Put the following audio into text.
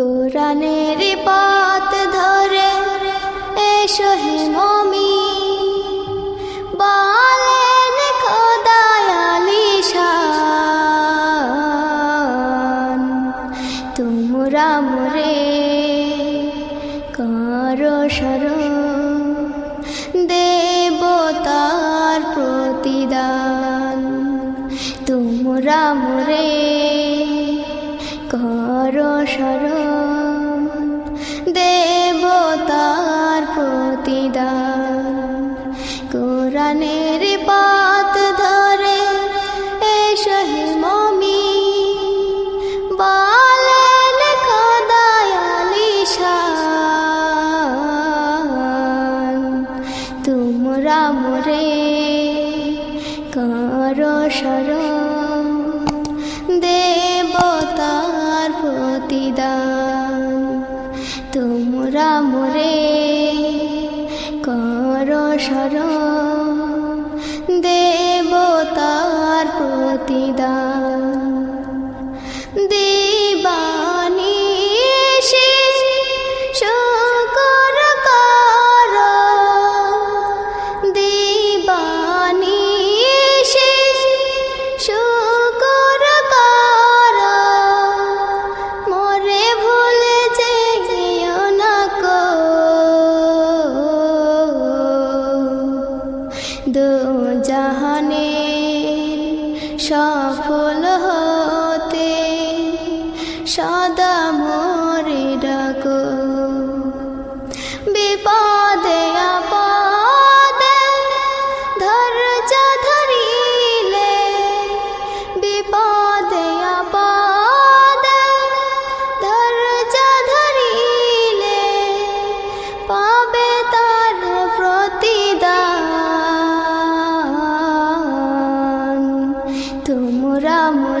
কোরআনের পাত ধরে এসো হে মমি। বলেন খোদায়ালি শান তোমরা মোরে করো স্মরণ দেবতার প্রতিদান। তোমরা মোরে স্মরণ দেবতার প্রতিদান। ধরে মমি। তোমরা মোরে করো স্মরণ প্রতিদান। তোমরা মোরে কর সর দেবতার প্রতিদান দু জাহানে সফল হতে সদা